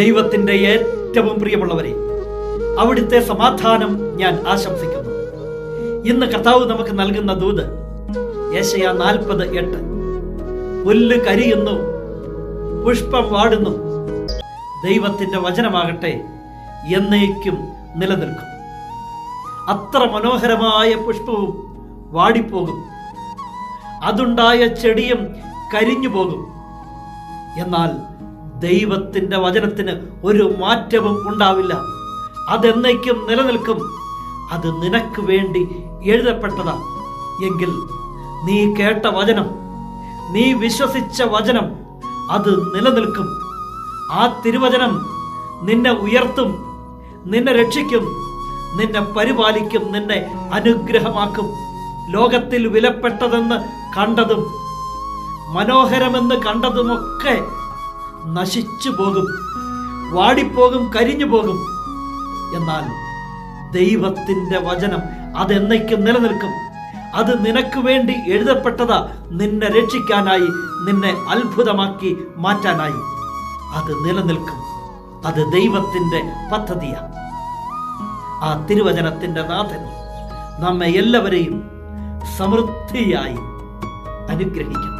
ദൈവത്തിന്റെ ഏറ്റവും പ്രിയമുള്ളവരെ അവിടുത്തെ സമാധാനം ഞാൻ ആശംസിക്കുന്നു. ഇന്ന് കർത്താവ് നമുക്ക് നൽകുന്ന ദൂത് യേശയ നാൽപ്പത് എട്ട്. പുല്ല് കരിയുന്നു പുഷ്പം വാടുന്നു ദൈവത്തിന്റെ വചനമാകട്ടെ എന്നേക്കും നിലനിൽക്കും. അത്ര മനോഹരമായ പുഷ്പവും വാടിപ്പോകും. അതുണ്ടായ ചെടിയും കരിഞ്ഞു പോകും എന്നാൽ ദൈവത്തിന്റെ വചനത്തിന് ഒരു മാറ്റവും ഉണ്ടാവില്ല. അതെന്നേക്കും നിലനിൽക്കും. അത് നിനക്ക് വേണ്ടി എഴുതപ്പെട്ടതാ. എങ്കിൽ നീ കേട്ട വചനം നീ വിശ്വസിച്ച വചനം അത് നിലനിൽക്കും. ആ തിരുവചനം നിന്നെ ഉയർത്തും നിന്നെ രക്ഷിക്കും നിന്നെ പരിപാലിക്കും നിന്നെ അനുഗ്രഹമാക്കും. ലോകത്തിൽ വിലപ്പെട്ടതെന്ന് കണ്ടതും മനോഹരമെന്ന് കണ്ടതുമൊക്കെ നശിച്ചു പോകും വാടിപ്പോകും കരിഞ്ഞു പോകും എന്നാൽ ദൈവത്തിന്റെ വചനം അതെന്നേക്കും നിലനിൽക്കും. അത് നിനക്ക് വേണ്ടി എഴുതപ്പെട്ടതാ നിന്നെ രക്ഷിക്കാനായി നിന്നെ അത്ഭുതമാക്കി മാറ്റാനായി. അത് നിലനിൽക്കും. അത് ദൈവത്തിന്റെ പദ്ധതിയാണ് ആ തിരുവചനത്തിന്റെ നാഥൻ നമ്മെ എല്ലാവരെയും സമൃദ്ധിയായി അനുഗ്രഹിക്കും.